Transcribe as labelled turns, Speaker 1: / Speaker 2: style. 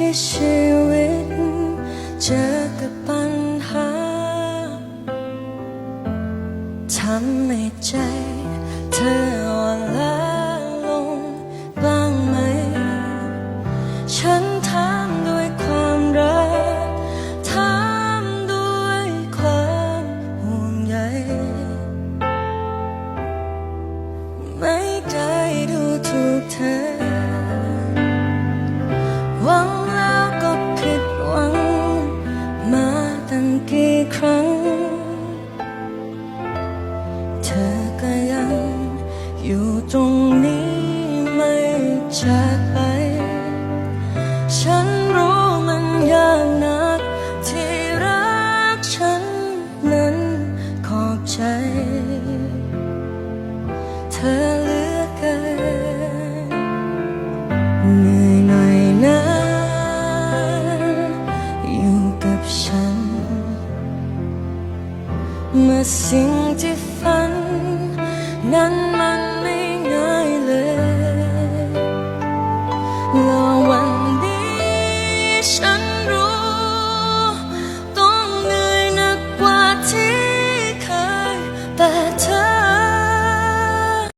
Speaker 1: ที่ชีวิตเจอกับปัญหาทำให้ใจเธออ่อนล้าลงบ้างไหม ฉันถามด้วยความรักถามด้วยความห่วงใยไม่ได้ดูถูกเธอหวังาตั้งกี่ครั้ง เธอก็ยังอยู่ตรงนี้ไม่จากไป ฉันรู้มันยากนักที่รักฉันนั้นขอบใจ เธอเหลือเกิน เมื่อสิ่งที่ฝัน นั้นมันไม่ง่ายเลยแล้ววันนี้ฉันรู้ ต้องเหนื่อยหนักกว่าที่เคยแต่เ